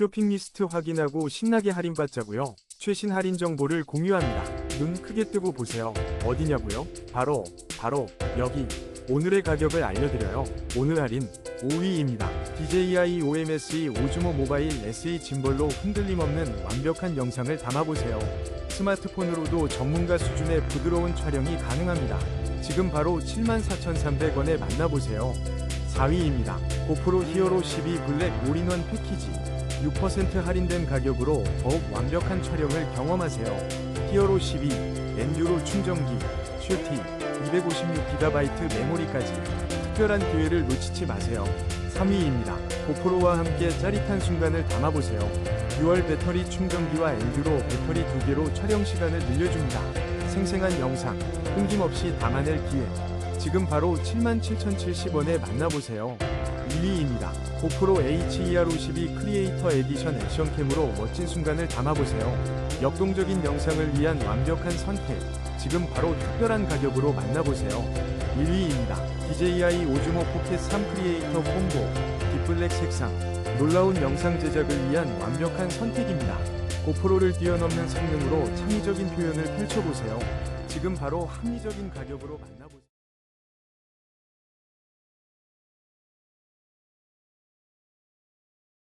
쇼핑 리스트 확인하고 신나게 할인받자고요. 최신 할인 정보를 공유합니다. 눈 크게 뜨고 보세요. 어디냐고요? 바로 바로 여기. 오늘의 가격을 알려드려요. 오늘 할인 5위입니다. DJI OMSE 오즈모 모바일 SE 짐벌로 흔들림 없는 완벽한 영상을 담아보세요. 스마트폰으로도 전문가 수준의 부드러운 촬영이 가능합니다. 지금 바로 74,300원에 만나보세요. 4위입니다. 고프로 히어로 12 블랙 올인원 패키지 6% 할인된 가격으로 더욱 완벽한 촬영을 경험하세요. 히어로 12 엔듀로 충전기 슈티 256GB 메모리까지 특별한 기회를 놓치지 마세요. 3위입니다. 고프로와 함께 짜릿한 순간을 담아보세요. 6월 배터리 충전기와 엔듀로 배터리 두 개로 촬영 시간을 늘려줍니다. 생생한 영상, 끊김없이 담아낼 기회. 지금 바로 77,070원에 만나보세요. 2위입니다. 고프로 HER52 크리에이터 에디션 액션캠으로 멋진 순간을 담아보세요. 역동적인 영상을 위한 완벽한 선택. 지금 바로 특별한 가격으로 만나보세요. 1위입니다. DJI 오즈모 포켓 3 크리에이터 콤보 딥블랙 색상 놀라운 영상 제작을 위한 완벽한 선택입니다. 고프로를 뛰어넘는 성능으로 창의적인 표현을 펼쳐보세요. 지금 바로 합리적인 가격으로 만나보세요.